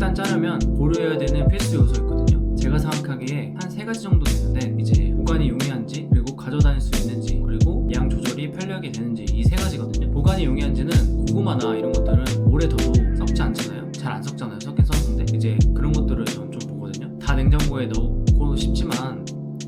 식단 짜려면 고려해야 되는 필수 요소 있거든요. 제가 생각하기에 한 세 가지 정도 되는데 이제 보관이 용이한지 그리고 가져다닐 수 있는지 그리고 양 조절이 편리하게 되는지 이 세 가지거든요. 보관이 용이한지는 고구마나 이런 것들은 오래 둬도 썩지 않잖아요. 잘 안 썩잖아요. 썩긴 썩는데 이제 그런 것들을 전좀 보거든요. 다 냉장고에 넣고 싶지만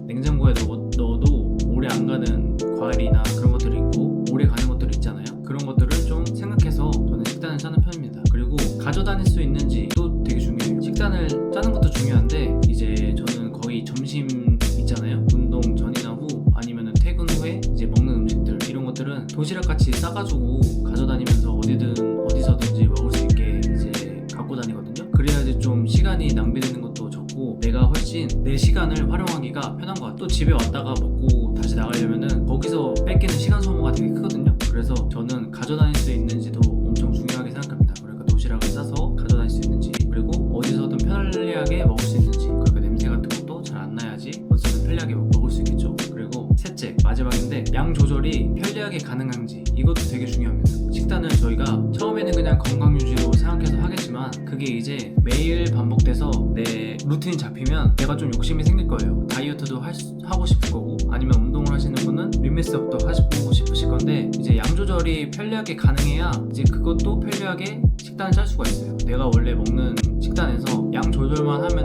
냉장고에 넣어, 넣어도 오래 안 가는 과일이나 그런 것들이 있고 오래 가는 것들이 있잖아요. 그런 것들을 좀 생각해서 저는 식단을 짜는 편입니다. 그리고 가져다닐 수 있는지도 되게 중요해요. 식단을 짜는 것도 중요한데 이제 저는 거의 점심 있잖아요. 운동 전이나 후 아니면 퇴근 후에 이제 먹는 음식들 이런 것들은 도시락 같이 싸가지고 가져다니면서 어디든 어디서든지 먹을 수 있게 이제 갖고 다니거든요. 그래야지 좀 시간이 낭비되는 것도 적고 내가 훨씬 내 시간을 활용하기가 편한 것 같아요. 또 집에 왔다가 먹고 다시 나가려면은 거기서 뺏기는 시간 소모가 되게 크거든요. 어디서든 편리하게 먹- 먹을 수 있겠죠. 그리고 셋째 마지막인데 양 조절이 편리하게 가능한지 이것도 되게 중요합니다. 식단을 저희가 처음에는 그냥 건강 유지로 생각해서 하겠지만 그게 이제 매일 반복돼서 내 루틴이 잡히면 내가 좀 욕심이 생길 거예요. 다이어트도 할 수- 하고 싶을 거고 아니면 운동을 하시는 분은 림메스업도 하시고 싶으실 건데 이제 양 조절이 편리하게 가능해야 이제 그것도 편리하게 식단을 짤 수가 있어요. 내가 원래 먹는 식단에서 양 조절만 하면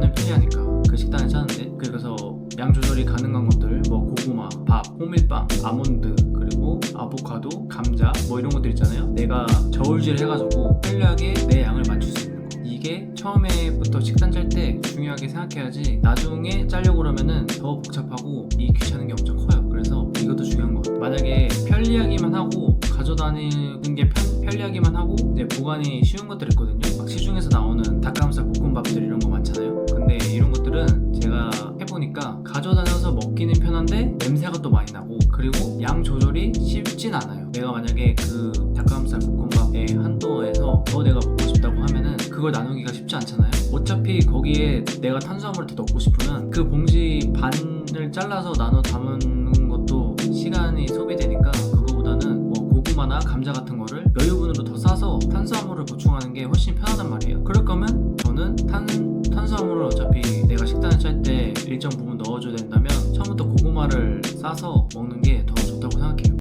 양 조절이 가능한 것들 뭐 고구마, 밥, 호밀빵, 아몬드 그리고 아보카도, 감자 뭐 이런 것들 있잖아요. 내가 저울질 해가지고 편리하게 내 양을 맞출 수 있는 거. 이게 처음에부터 식단 짤 때 중요하게 생각해야지 나중에 짜려고 그러면은 더 복잡하고 이 귀찮은 게 엄청 커요. 그래서 이것도 중요한 것 같아요. 만약에 편리하기만 하고 가져다니는 게 편, 편리하기만 하고 이제 보관이 쉬운 것들 있거든요. 막 시중에서 나오는 닭가슴살 볶음밥들 이런 거 많잖아요. 근데 이런 것들은 제가 해보니까 가져다녀서 먹기는 편한데 냄새가 또 많이 나고 그리고 양 조절이 쉽진 않아요. 내가 만약에 그 닭가슴살 볶음밥의 한도에서 더 내가 먹고 싶다고 하면은 그걸 나누기가 쉽지 않잖아요. 어차피 거기에 내가 탄수화물을 더 넣고 싶으면 그 봉지 반을 잘라서 나눠 담는 것도 시간이 소비되니까 그거보다는 뭐 고구마나 감자 같은 거를 여유분으로 더 싸서 탄수화물을 보충하는 게 훨씬 편하단 말이에요. 그럴 거면 저는 탄, 탄수화물을 어차피 일정 부분 넣어줘야 된다면 처음부터 고구마를 싸서 먹는 게 더 좋다고 생각해요.